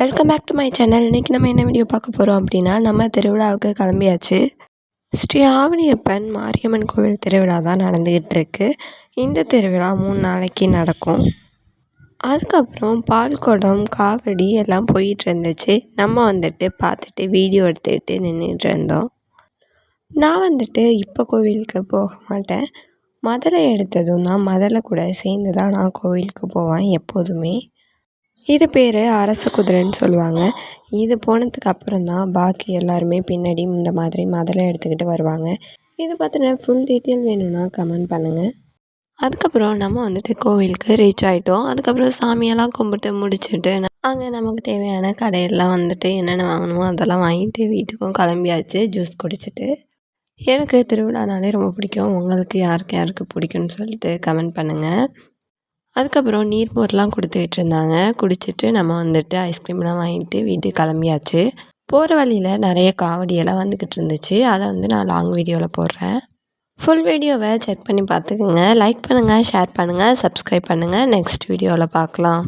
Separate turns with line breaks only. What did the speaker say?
Welcome back to my channel இன்றைக்கி நம்ம என்ன வீடியோ பார்க்க போகிறோம் அப்படின்னா நம்ம திருவிழாவுக்கு கிளம்பியாச்சு. ஸ்ரீ ஆவணியப்பன் மாரியம்மன் கோவில் திருவிழா தான் நடந்துக்கிட்டு இருக்கு. இந்த திருவிழா மூணு நாளைக்கு நடக்கும். அதுக்கப்புறம் பால் குடம் காவடி எல்லாம் போயிட்டு இருந்துச்சு. நம்ம வந்துட்டு பார்த்துட்டு வீடியோ எடுத்துக்கிட்டு நின்றுட்டு இருந்தோம். நான் வந்துட்டு இப்போ கோவிலுக்கு போக மாட்டேன். மதலை எடுத்ததும் தான் மதலை கூட சேர்ந்து தான் நான் கோவிலுக்கு போவேன் எப்போதுமே. இது பேர் அரச குதிரைன்னு சொல்லுவாங்க. இது போனதுக்கு அப்புறம் தான் பாக்கி எல்லாருமே பின்னாடி இந்த மாதிரி மதலை எடுத்துக்கிட்டு வருவாங்க. இதை பற்றின ஃபுல் டீட்டெயில் வேணும்னா கமெண்ட் பண்ணுங்கள் அதுக்கப்புறம் நம்ம வந்துட்டு கோவிலுக்கு ரீச் ஆகிட்டோம் அதுக்கப்புறம் சாமியெல்லாம் கும்பிட்டு முடிச்சுட்டு அங்கே நமக்கு தேவையான கடையெல்லாம் வந்துட்டு என்னென்ன வாங்கணுமோ அதெல்லாம் வாங்கிட்டு வீட்டுக்கும் கிளம்பியாச்சு ஜூஸ் குடிச்சிட்டு. எனக்கு திருவிழானாலே ரொம்ப பிடிக்கும். உங்களுக்கு யாருக்கு யாருக்கு பிடிக்கும்னு சொல்லிட்டு கமெண்ட் பண்ணுங்கள் அதுக்கப்புறம் நீர் மோர்லாம் கொடுத்துட்டு இருந்தாங்க குடிச்சிட்டு நம்ம வந்துட்டு ஐஸ்கிரீம்லாம் வாங்கிட்டு வீட்டுக்கு கிளம்பியாச்சு. போகிற வழியில் நிறைய காவடியெல்லாம் வந்துக்கிட்டு இருந்துச்சு. அதை வந்து நான் லாங் வீடியோவில் போடுறேன். ஃபுல் வீடியோவை செக் பண்ணி பார்த்துக்குங்க. லைக் பண்ணுங்கள் ஷேர் பண்ணுங்கள் சப்ஸ்கிரைப் பண்ணுங்கள் நெக்ஸ்ட் வீடியோவில் பார்க்கலாம்.